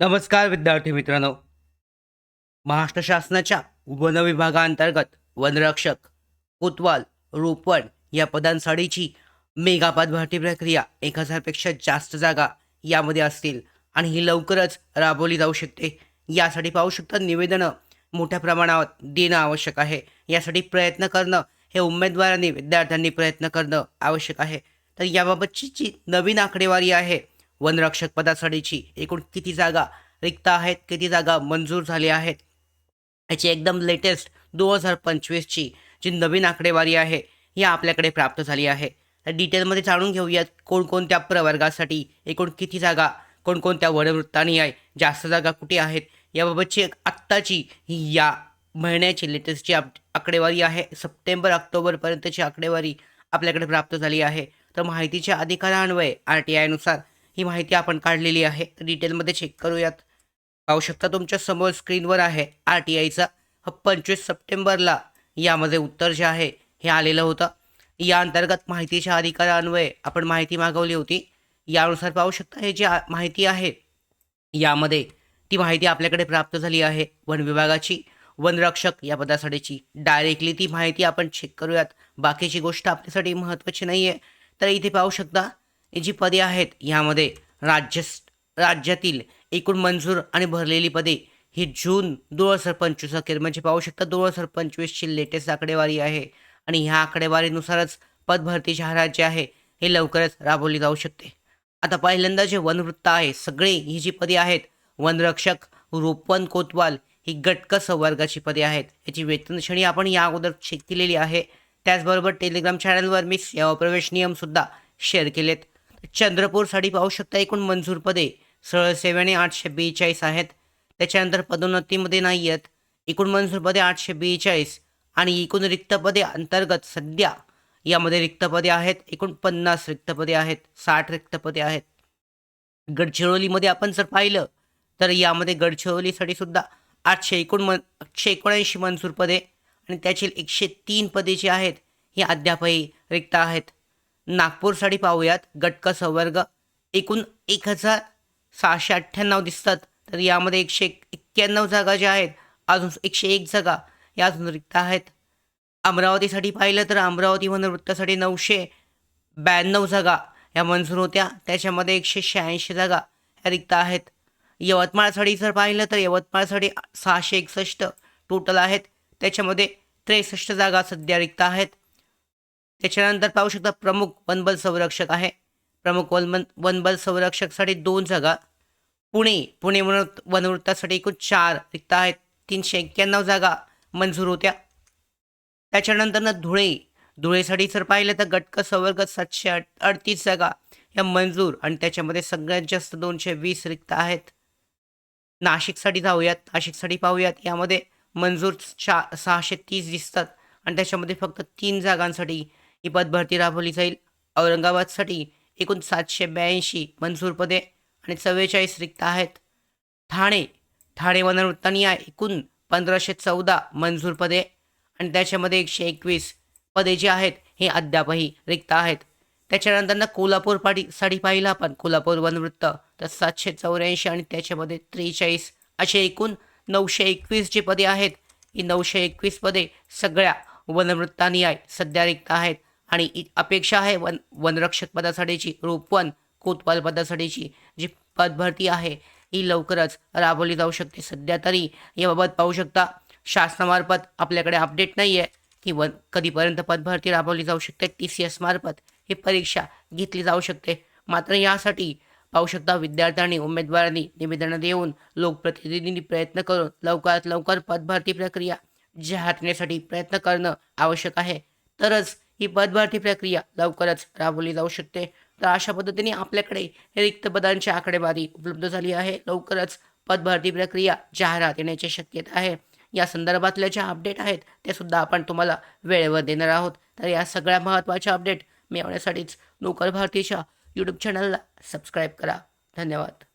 नमस्कार विद्यार्थी मित्रांनो. महाराष्ट्र शासनाच्या वन विभागाअंतर्गत वनरक्षक कोतवाल रोपण या पदांसाठीची मेगापद भरती प्रक्रिया एक हजारपेक्षा जास्त जागा यामध्ये असतील आणि ही लवकरच राबवली जाऊ शकते. यासाठी पाहू शकता निवेदनं मोठ्या प्रमाणावर देणं आवश्यक आहे. यासाठी प्रयत्न करणं हे उमेदवारांनी विद्यार्थ्यांनी प्रयत्न करणं आवश्यक आहे. तर याबाबतची जी नवीन आकडेवारी आहे वनरक्षक पदासाठीची एकूण किती जागा रिक्त आहेत किती जागा मंजूर झाल्या आहेत? याची एकदम लेटेस्ट दोन हजार पंचवीसची जी नवीन आकडेवारी आहे ही आपल्याकडे प्राप्त झाली आहे. तर डिटेलमध्ये जाणून घेऊयात कोणकोणत्या प्रवर्गासाठी एकूण किती जागा कोणकोणत्या वनवृत्तानी आहे जास्त जागा कुठे आहेत? याबाबतची एक आत्ताची ही या महिन्याची लेटेस्टची आप आकडेवारी आहे. सप्टेंबर ऑक्टोबरपर्यंतची आकडेवारी आपल्याकडे प्राप्त झाली आहे. तर माहितीच्या अधिकारान्वये आर टी आयनुसार ही माहिती आपण काढलेली आहे. डिटेलमध्ये चेक करूयात. पाहू शकता तुमच्यासमोर स्क्रीनवर आहे. आर टी आयचा पंचवीस सप्टेंबरला यामध्ये उत्तर जे आहे हे आलेलं होतं. या अंतर्गत माहितीच्या अधिकारान्वये आपण माहिती मागवली होती. यानुसार पाहू शकता हे जी आ- माहिती आहे यामध्ये ती माहिती आपल्याकडे प्राप्त झाली आहे. वन विभागाची वनरक्षक या पदासाठीची. डायरेक्टली ती माहिती आपण चेक करूयात. बाकीची गोष्ट आपल्यासाठी महत्त्वाची नाही आहे तर इथे पाहू शकता जी पदे आहेत. यामध्ये राज्य राज्यातील एकूण मंजूर आणि भरलेली पदे ही जून दोन हजार पंचवीस अखेर म्हणजे पाहू शकता दोन हजार पंचवीसची लेटेस्ट आकडेवारी आहे. आणि ह्या आकडेवारीनुसारच पदभरती जाहिरात जी आहे हे लवकरच राबवली जाऊ शकते. आता पहिल्यांदा जे वनवृत्त आहे सगळे ही जी पदे आहेत वनरक्षक रोपवन कोतवाल ही गटक संवर्गाची पदे आहेत. याची वेतन श्रेणी आपण या अगोदर चेक केलेली आहे. त्याचबरोबर टेलिग्राम चॅनलवर मी सेवा प्रवेश नियमसुद्धा शेअर केलेत. चंद्रपूरसाठी पाहू शकता एकूण मंजूर पदे सरळ सेवेने आठशे बेचाळीस आहेत. त्याच्यानंतर पदोन्नतीमध्ये नाही आहेत. एकूण मंजूर पदे आठशे बेचाळीस आणि एकूण रिक्त पदे अंतर्गत सध्या यामध्ये रिक्त पदे आहेत. एकूण पन्नास रिक्त पदे आहेत. साठ रिक्त पदे आहेत. गडचिरोलीमध्ये आपण जर पाहिलं तर यामध्ये गडचिरोलीसाठी सुद्धा आठशे एकूण मन आठशे एकोणऐंशी मंजूर पदे आणि त्याची एकशे तीन पदे जी आहेत ही अद्यापही रिक्त आहेत. नागपूरसाठी पाहूयात. गटक संवर्ग. एकूण एक हजार सहाशे अठ्ठ्याण्णव दिसतात. तर यामध्ये एकशे एक्क्याण्णव जागा ज्या आहेत अजून एकशे एक जागा या अजून रिक्त आहेत अमरावतीसाठी पाहिलं तर अमरावती वनवृत्तासाठी नऊशे ब्याण्णव जागा या मंजूर होत्या. त्याच्यामध्ये एकशे शहाऐंशी जागा ह्या रिक्त आहेत. यवतमाळसाठी जर पाहिलं तर यवतमाळसाठी सहाशे एकसष्ट टोटल आहेत. त्याच्यामध्ये त्रेसष्ट जागा सध्या रिक्त आहेत. त्याच्यानंतर पाहू शकता प्रमुख वनबल संरक्षक आहे. प्रमुख वनबन वनबल संरक्षकसाठी दोन जागा. पुणे पुणे वन वनवृत्तासाठी एकूण चार. रिक्त आहेत. तीनशे एक्क्याण्णव जागा मंजूर होत्या. त्याच्यानंतरनं धुळे. धुळेसाठी जर पाहिलं तर गटक संवर्ग सातशे अडतीस जागा या मंजूर आणि त्याच्यामध्ये सगळ्यात जास्त दोनशे वीस रिक्त आहेत. नाशिकसाठी जाऊयात नाशिकसाठी पाहूयात. यामध्ये मंजूर चा सहाशे तीस दिसतात. आणि त्याच्यामध्ये फक्त तीन जागांसाठी ही पदभरती राबवली जाईल. औरंगाबादसाठी एकूण सातशे ब्याऐंशी मंजूर पदे आणि चव्वेचाळीस रिक्त आहेत. ठाणे ठाणे वनवृत्तांनी एकूण पंधराशे चौदा मंजूर पदे आणि त्याच्यामध्ये एकशे एकवीस पदे जी आहेत हे अद्यापही रिक्त आहेत. त्याच्यानंतर कोल्हापूर पाटी साठी पाहिलं आपण. कोल्हापूर वनवृत्त तर सातशे चौऱ्याऐंशी आणि त्याच्यामध्ये त्रेचाळीस असे एकूण नऊशे एकवीस जी पदे आहेत ही नऊशे एकवीस पदे सगळ्या वनवृत्तांनी आहे सध्या रिक्त आहेत. आणि इ- अपेक्षा आहे वन वनरक्षक पदासाठीची रोपवन कोतवाल पदासाठीची जी पदभरती आहे ही लवकरच राबवली जाऊ शकते. सध्या तरी याबाबत पाहू शकता शासनामार्फत आपल्याकडे अपडेट नाही आहे की वन कधीपर्यंत पदभरती राबवली जाऊ शकते. टी सी एस मार्फत ही परीक्षा घेतली जाऊ शकते. मात्र यासाठी पाहू शकता विद्यार्थ्यांनी उमेदवारांनी निवेदनं देऊन लोकप्रतिनिधींनी प्रयत्न करून लवकरात लवकर पदभरती प्रक्रिया जाहीर प्रयत्न करणं आवश्यक आहे. तरच ही पदभरती प्रक्रिया लवकरच राबवली जाऊ शकते. तर अशा पद्धतीने आपल्याकडे हे रिक्त पदांची आकडेवारी उपलब्ध झाली आहे. लवकरच पदभरती प्रक्रिया जाहिरात येण्याची शक्यता आहे. या संदर्भातल्या ज्या अपडेट आहेत ते सुद्धा आपण तुम्हाला वेळेवर देणार आहोत. तर या सगळ्या महत्त्वाच्या अपडेट मिळवण्यासाठीच नोकर भारतीच्या यूट्यूब चॅनलला सबस्क्राईब करा. धन्यवाद.